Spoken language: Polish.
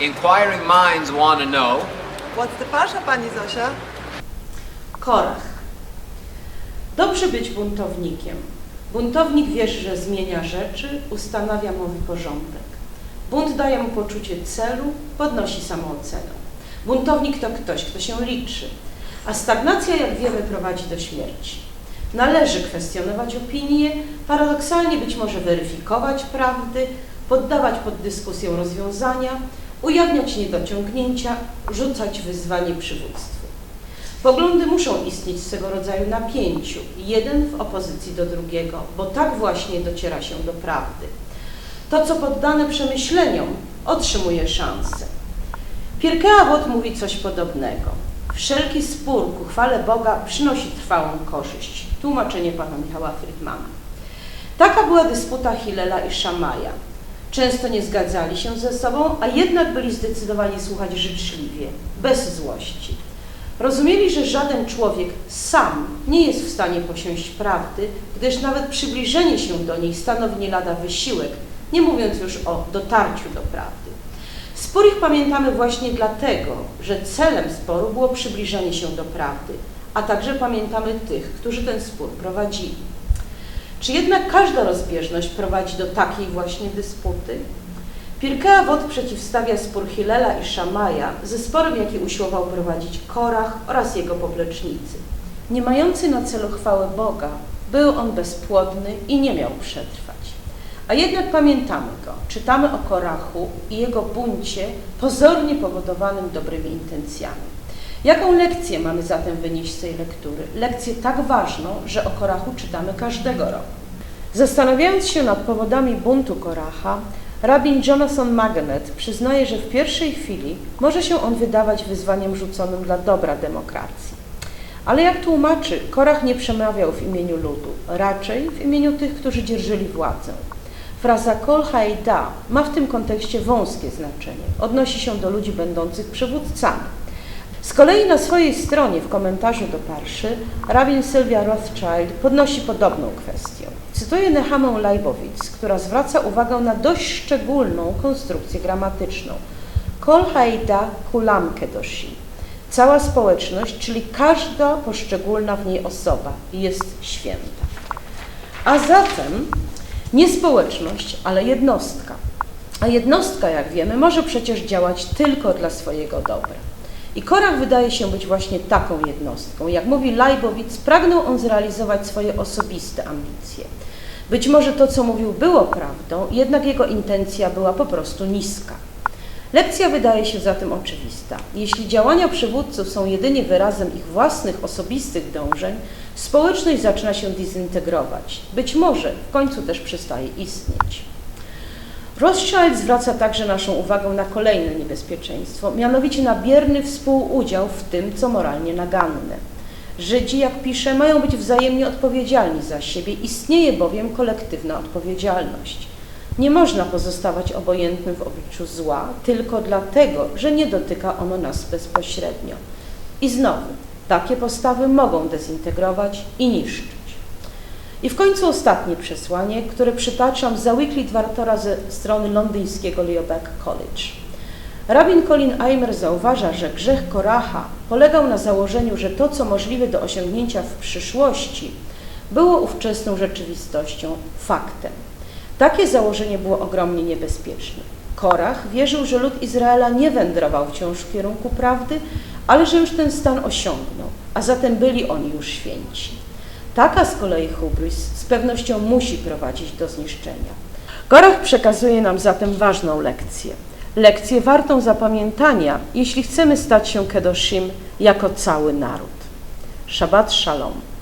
Inquiring minds want to know What's the pasha, pani Zosia? Korach. Dobrze być buntownikiem. Buntownik wierzy, że zmienia rzeczy, ustanawia nowy porządek. Bunt daje mu poczucie celu, podnosi samoocenę. Buntownik to ktoś, kto się liczy, a stagnacja, jak wiemy, prowadzi do śmierci. Należy kwestionować opinie, paradoksalnie być może weryfikować prawdy, poddawać pod dyskusję rozwiązania, ujawniać niedociągnięcia, rzucać wyzwanie przywództwu. Poglądy muszą istnieć z tego rodzaju napięciu, jeden w opozycji do drugiego, bo tak właśnie dociera się do prawdy. To, co poddane przemyśleniom, otrzymuje szansę. Pirkei Avot mówi coś podobnego. Wszelki spór ku chwale Boga przynosi trwałą korzyść. Tłumaczenie pana Michała Friedmana. Taka była dysputa Hilela i Szamaja. Często nie zgadzali się ze sobą, a jednak byli zdecydowani słuchać życzliwie, bez złości. Rozumieli, że żaden człowiek sam nie jest w stanie posiąść prawdy, gdyż nawet przybliżenie się do niej stanowi nie lada wysiłek, nie mówiąc już o dotarciu do prawdy. Spór ich pamiętamy właśnie dlatego, że celem sporu było przybliżenie się do prawdy, a także pamiętamy tych, którzy ten spór prowadzili. Czy jednak każda rozbieżność prowadzi do takiej właśnie dysputy? Pirkei Avot przeciwstawia spór Hilela i Szamaja ze sporem, jaki usiłował prowadzić Korach oraz jego poplecznicy. Nie mający na celu chwały Boga, był on bezpłodny i nie miał przetrwać. A jednak pamiętamy go, czytamy o Korachu i jego buncie pozornie powodowanym dobrymi intencjami. Jaką lekcję mamy zatem wynieść z tej lektury? Lekcję tak ważną, że o Korachu czytamy każdego roku. Zastanawiając się nad powodami buntu Koracha, rabin Jonathan Magenet przyznaje, że w pierwszej chwili może się on wydawać wyzwaniem rzuconym dla dobra demokracji. Ale jak tłumaczy, Korach nie przemawiał w imieniu ludu, raczej w imieniu tych, którzy dzierżyli władzę. Fraza kol haida ma w tym kontekście wąskie znaczenie. Odnosi się do ludzi będących przywódcami. Z kolei na swojej stronie w komentarzu do Parszy rabin Sylwia Rothschild podnosi podobną kwestię. Cytuję Nehamę Leibowitz, która zwraca uwagę na dość szczególną konstrukcję gramatyczną. Kol haida kulam kedoshi. Cała społeczność, czyli każda poszczególna w niej osoba jest święta. A zatem nie społeczność, ale jednostka. A jednostka, jak wiemy, może przecież działać tylko dla swojego dobra. I Korach wydaje się być właśnie taką jednostką. Jak mówi Leibowitz, pragnął on zrealizować swoje osobiste ambicje. Być może to, co mówił, było prawdą, jednak jego intencja była po prostu niska. Lekcja wydaje się zatem oczywista. Jeśli działania przywódców są jedynie wyrazem ich własnych osobistych dążeń, społeczność zaczyna się dezintegrować. Być może w końcu też przestaje istnieć. Rothschild zwraca także naszą uwagę na kolejne niebezpieczeństwo, mianowicie na bierny współudział w tym, co moralnie naganne. Żydzi, jak pisze, mają być wzajemnie odpowiedzialni za siebie, istnieje bowiem kolektywna odpowiedzialność. Nie można pozostawać obojętnym w obliczu zła tylko dlatego, że nie dotyka ono nas bezpośrednio. I znowu, takie postawy mogą dezintegrować i niszczyć. I w końcu ostatnie przesłanie, które przytaczam za Weekly Dwartora ze strony londyńskiego Leobeck College. Rabin Colin Eimer zauważa, że grzech Koracha polegał na założeniu, że to, co możliwe do osiągnięcia w przyszłości, było ówczesną rzeczywistością, faktem. Takie założenie było ogromnie niebezpieczne. Korach wierzył, że lud Izraela nie wędrował wciąż w kierunku prawdy, ale że już ten stan osiągnął, a zatem byli oni już święci. Taka z kolei hubris z pewnością musi prowadzić do zniszczenia. Korach przekazuje nam zatem ważną lekcję. Lekcję wartą zapamiętania, jeśli chcemy stać się Kedoshim jako cały naród. Shabbat Shalom.